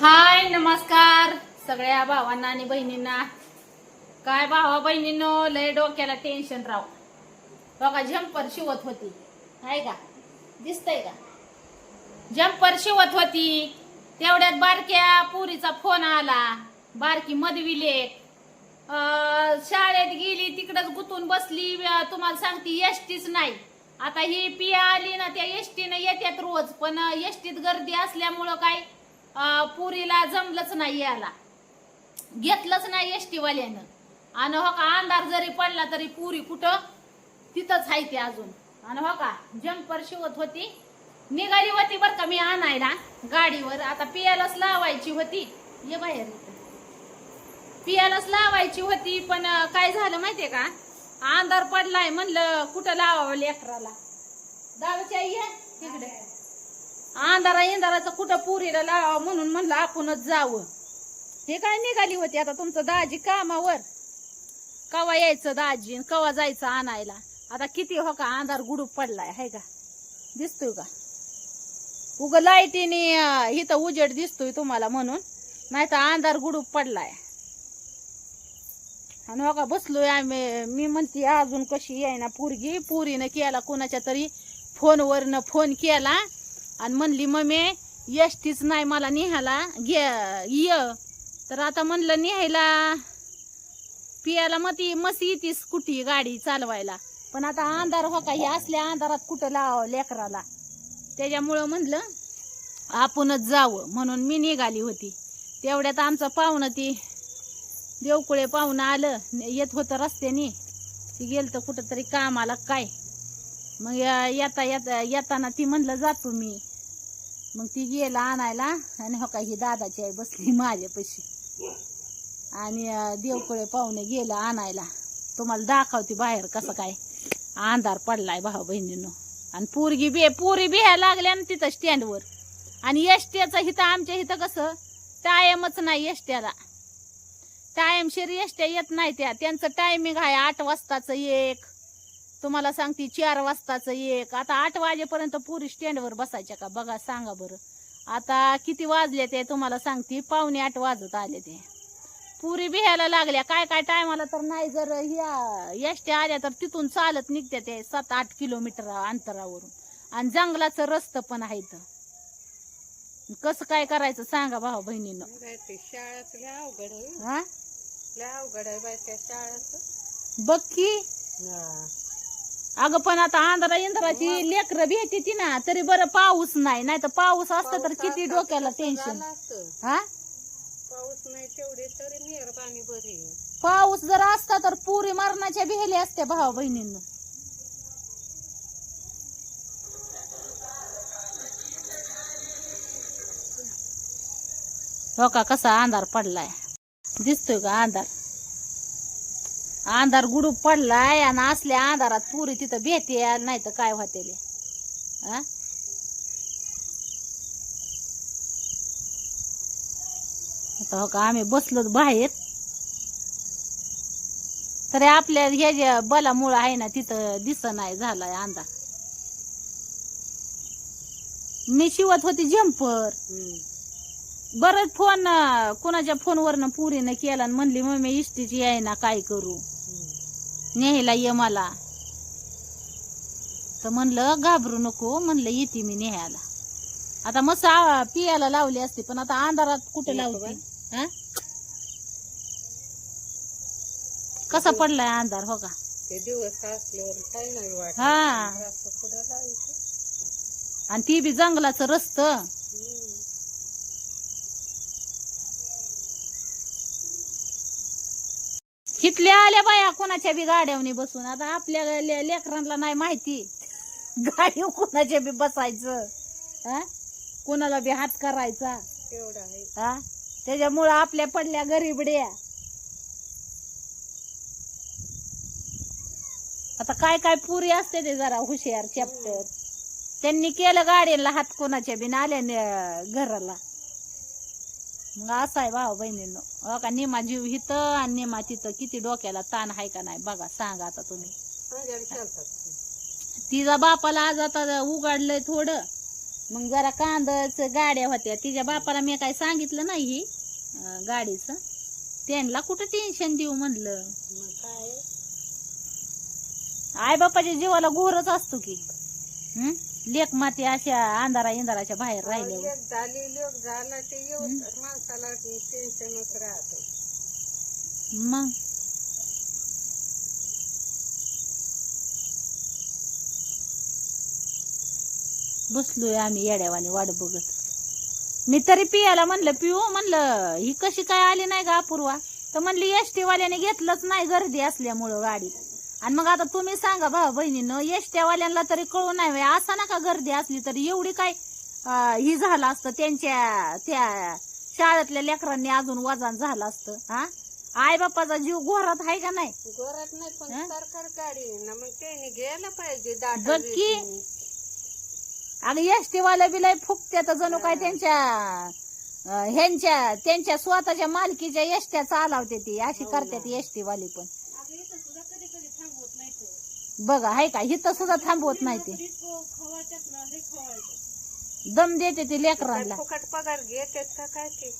हाय नमस्कार. सगळ्या भावांना आणि बहिणींना. काय भावा बहिणींनो लय डोक्याला टेन्शन राव. बघा झंपर शिवत होती. आहे का? दिसतंय का? जंपर शिवत होती. तेवढ्यात बारक्या पुरीचा फोन आला. बारकी मधवी लेख शाळेत गेली तिकडच गुतून बसली. तुम्हाला सांगते एसटीच नाही. आता ही पिया आली ना त्या एसटीनं येत्यात रोज. पण एसटीत गर्दी असल्यामुळं काय पुरीला जमलंच नाही याला. घेतलंच नाही एसटी वाल्यानं आणि हो का अंधार जरी पडला तरी पुरी कुठं? तिथंच आहे ती अजून. आणि हो का जम्पर शिवत होती. निघाली होती बर का मी आणायला गाडीवर. आता पियालाच लावायची होती. ये बाहेर पियालाच लावायची होती पण काय झालं माहितीये का? अंधार पडलाय म्हणलं कुठं लावावं लेकराला? दारूच्या ये. तिकडे. अंधारा इंधाराचं कुठं पुरीला लावा म्हणून म्हणलं आपणच जावं. हे काय निघाली होती आता तुमचं दाजी कामावर? कवा यायचं दाजी आणि कवा जायचं आणायला? आता किती हो का अंधार गुडूप पडलाय हाय का? दिसतोय का? उग लाईटीने इथं उजेड दिसतोय तुम्हाला म्हणून. नाही तर अंधार गुडूप पडलाय. आणि हो का बसलोय आम्ही. मी म्हणते अजून कशी आहे ना पोरगी? पुरीनं केला कोणाच्या तरी फोनवरनं फोन केला. आणि म्हणली मम्मी एसटीच नाही मला निहायला घे ये. तर आता म्हणलं निहायला पियाला मग ती मस्त येते स्कूटी गाडी चालवायला? पण आता अंधार हो का हे असल्या अंधारात कुठं लावावं लेकराला? त्याच्यामुळं म्हणलं आपणच जावं. म्हणून मी निघाली होती. तेवढ्यात आमचं पाहुणं ती देवकुळे पाहुणं आलं येत होतं रस्त्याने. ती गेलं तर कुठं तरी कामाला काय. मग येता येता येताना ती म्हणलं जातो मी. मग ती गेला आणायला आणि हो का ही दादाची आई बसली माझ्यापाशी. आणि देवकुळे पाहुणे गेलं आणायला. तुम्हाला दाखवते बाहेर कसं काय अंधार पडलाय भाऊ बहिणीनं. आणि पोरगी बे पुरी बिहायला लागल्या ना तिथं स्टँडवर आणि एसट्याचं हिथं आमच्या इथं कसं? टायमच नाही एसट्याला. टायमशीर एसट्या येत नाही त्या. त्यांचं टायमिंग आहे आठ वाजताचं एक. तुम्हाला सांगते चार वाजताचं एक. आता आठ वाजेपर्यंत पुरी स्टँडवर बसायच्या का? बघा सांगा बरं. आता किती वाजले ते तुम्हाला सांगते पावणे आठ वाजत आले ते. पुरी बिहायला लागल्या. काय काय टायमाला तर नाही जर ह्या एसट्या आल्या तर तिथून चालत निघते ते सात आठ किलोमीटर अंतरावरून. आणि जंगलाचं रस्तं पण आहे इथं. कसं काय करायचं सांगा भाऊ बहिणीनं. अवघड आहे. बघ की. अगं पण आता आंध्रा इंद्राची लेकरं भेटते ती ना तरी बरं पाऊस नाही नाही तर पाऊस असतं तर किती डोक्याला टेन्शन हा? पाऊस नाही तेवढी तरी मेहरबानी बरी. पाऊस जर असता तर पुरी मरणाच्या बिहेली असते भावा बहिणींना. हो का कसा अंधार पडलाय? दिसतोय का अंधार? अंधार गुडूप पडलाय आणि असल्या अंधारात पुरी तिथं भेटे नाही तर काय होते आता हो का आम्ही बसलो बाहेर. तरी आपल्या हे जे बलामुळं आहे ना तिथं दिस नाही झालाय अंधार. मी शिवत होती जम्पर बरंच फोन कोणाच्या फोनवरनं पुरीनं केला आणि म्हणली मम्मी इष्टीची आहे ना काय करू? न्यायला ये मला. तर म्हणलं घाबरू नको. म्हणलं येते मी न्यायला. आता मस्त पियाला लावली असते पण आता अंधारात कुठे लावते? हा? कसा पडलाय अंधार हो का? ते दिवस असल्यावर काही नाही वाटत. हा. असं पुढं लावायचं. आणि ती बी जंगलाचं रस्त. हिटल्या आल्या बाया कोणाच्या बी गाड्यावनी बसून. आता आपल्या ले- लेकरांना नाही माहिती. गाडी कोणाच्या बी बसायचं. हा? कोणाला बी हात करायचा. आहे. हा? त्याच्यामुळं आपल्या पडल्या गरीबड्या आता काय काय पुरी असते ते जरा हुशार चॅप्टर त्यांनी केलं गाडीला हात कोणाच्या बी आल्या घराला. मग असं आहे भाऊ बहिणींनो. हो का? निमा जीव हित आणि निमा तिथं किती डोक्याला ताण आहे का नाही बघा सांगा आता तुम्ही. तिच्या तिचा बापाला आज आता उघडलंय थोडं. मग जरा कांदच गाड्या होत्या. तिच्या बापाला मी काय सांगितलं नाही ही गाडीचं. त्यांना कुठं टेन्शन देऊ म्हणलं? काय आई बापाच्या जीवाला घोरच असतो की. हम्म लेक माती अशा अंधारा इंधाराच्या बाहेर राहिल्यावर लेक झाली लोक झाला ते माणसाला टेन्शनच राहत. मग? बसलोय आम्ही येड्यावाने वाट बघत. मी तरी पियाला म्हणलं पिऊ म्हणलं ही कशी काय आली नाही का अपूर्वा? तर म्हणली एसटी वाल्याने घेतलंच नाही गर्दी असल्यामुळं गाडीत. आणि मग आता तुम्ही सांगा भाऊ बहिणीनं एसटी वाल्यांना तरी कळू नाही. असं ना का गर्दी असली तरी एवढी काय ही झालं असतं त्यांच्या त्या शाळेतल्या लेकरांनी अजून वजन झालं असतं हा आई बापाचा जीव घोरात आहे का नाही घरात नाही पण? सरकार गाडी ना मग त्यांनी घ्यायला पाहिजे दाट बघ की. आणि एसटी वाले बी लय फुकते तर जणू काय त्यांच्या ह्यांच्या त्यांच्या स्वतःच्या मालकीच्या एसट्या चालवते ती अशी हो करतात ना. एसटी वाली पण बघा हाय का? इथं सुद्धा थांबवत नाही ते. दम देते ती लेकरांना. फुकट पगार घेतात का काय ते?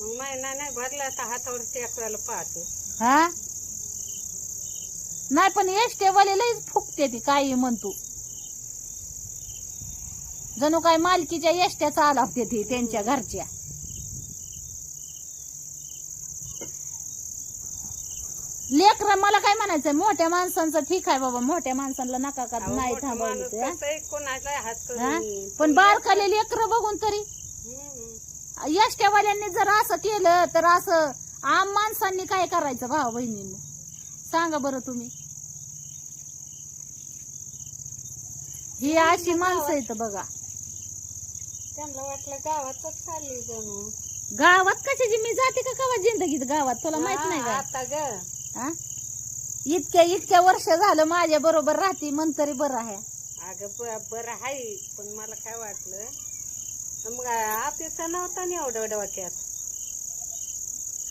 मग महिना नाही भरला तर हातावर टेकवायला पाहते. हा? नाही पण एसटी वाले लईच फुकते ती काही म्हणतो. जणू काय मालकीच्या एसट्या चालवते ती त्यांच्या घरच्या. लेकर मला काय म्हणायचं मोठ्या माणसांचं ठीक आहे बाबा मोठ्या माणसांना नका का नाही कोणाला हात हा? करून पण बारकाले लेकर बघून तरी. यष्ट्यावाल्यांनी जर असं केलं तर असं आम माणसांनी काय करायचं भाऊ बहिणींनी? सांगा बरं तुम्ही. ही अशी माणसं आहेत बघा. त्यांना वाटलं गावातच चालली जणू. गावात कशाची? मी जाते का कवा जिंदगीत? गावात तुला माहीत नाही का? आता ग. हा? इतक्या इतक्या वर्ष झालं माझ्या बरोबर राहते मन तरी बरं आहे अगं ब- बरं आहे पण मला काय वाटलं मग आपल्याचं नव्हतं ना एवढं डोक्यात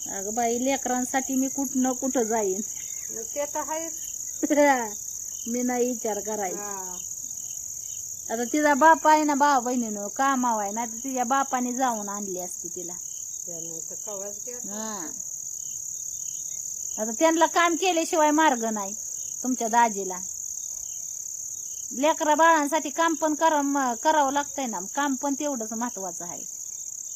अगं बाई लेकरांसाठी मी कुठं कुठं जाईन मग ते तर आहेच मी नाही विचार करायचा हा. आता तिचा बाप आहे ना भाऊ बहिणीनं कामाव आहे ना तर तिच्या बापाने जाऊन आणली असती तिला त्यानं तर कवाच गेलं. हा. आता त्यांना काम केल्याशिवाय मार्ग नाही तुमच्या दाजीला. लेकरा बाळांसाठी काम पण करा करावं लागतंय ना. काम पण तेवढंच महत्वाचं आहे.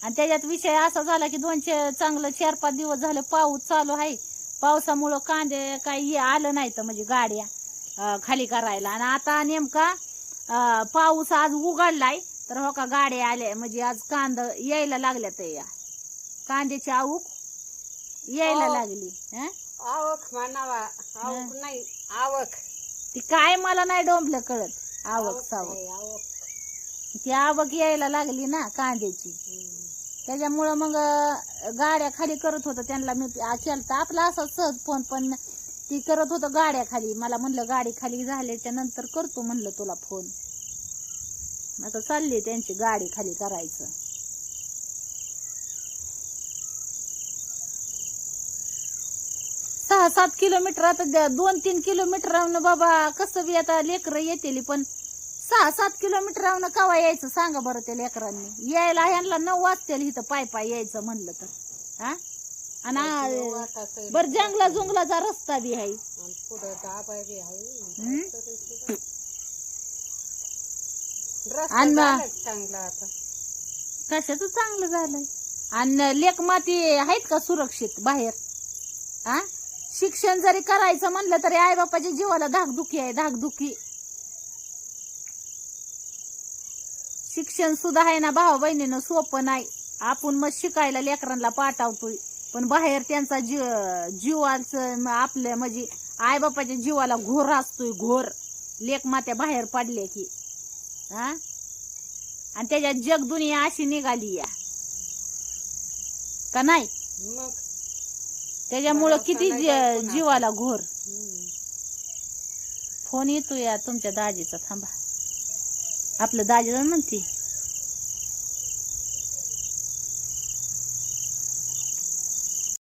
आणि त्याच्यात विषय असा झाला की दोन चे- चांगलं चार पाच दिवस झालं पाऊस चालू आहे. पावसामुळं कांदे काही हे आलं नाही तर म्हणजे गाड्या खाली करायला. आणि आता नेमका पाऊस आज उघडलाय तर हो का गाड्या आल्या. म्हणजे आज कांद यायला लागल्यात या. कांद्याची आवक यायला हो. लागली. हं? आवक म्हणावा आवक नाही आवक. ती काय मला नाही डोंबलं कळत आवक सावक. आवक. ती आवक यायला लागली ना कांद्याची. त्याच्यामुळं मग अं, गाड्या खाली करत होतं त्यांना मी आ- केलता आपला असा सहज फोन पण ती करत होतं गाड्या खाली. मला म्हणलं गाडी खाली झाल्याच्यानंतर करतो म्हणलं तुला फोन. आता चालली त्यांची गाडी खाली करायचं. सहा सात किलोमीटर आता दोन तीन किलोमीटर बाबा कसं बी आता लेकरं येतील पण सहा सात किलोमीटर कवा यायचं? सांगा बरं त्या लेकरांनी. यायला ह्यांना नऊ वाजतील इथं पाय पाय यायचं म्हणलं तर. हा? आणि. बर जंगला जुंगलाचा रस्ता बी आहे. कशाच चांगलं झालंय? आणि लेक माती आहेत का सुरक्षित बाहेर? हा शिक्षण जरी करायचं म्हणलं तरी आई बापाच्या जीवाला धाकधुकी आहे धाकधुकी. शिक्षण सुद्धा आहे ना भाऊ बहिणीनं सोपं नाही. आपण मग शिकायला लेकरांना पाठवतोय. पण बाहेर त्यांचा जीव जीवाचं आपल्या म्हणजे आई बापाच्या जीवाला घोर असतोय घोर. लेक मात्या बाहेर पडल्या की. हा? आणि त्याच्यात जग दुनिया अशी निघाली या. का नाही? मग? त्याच्यामुळं किती जी-. जीवाला घोर. फोन येतो या तुमच्या दाजीचा थांबा आपलं दाजीला म्हणते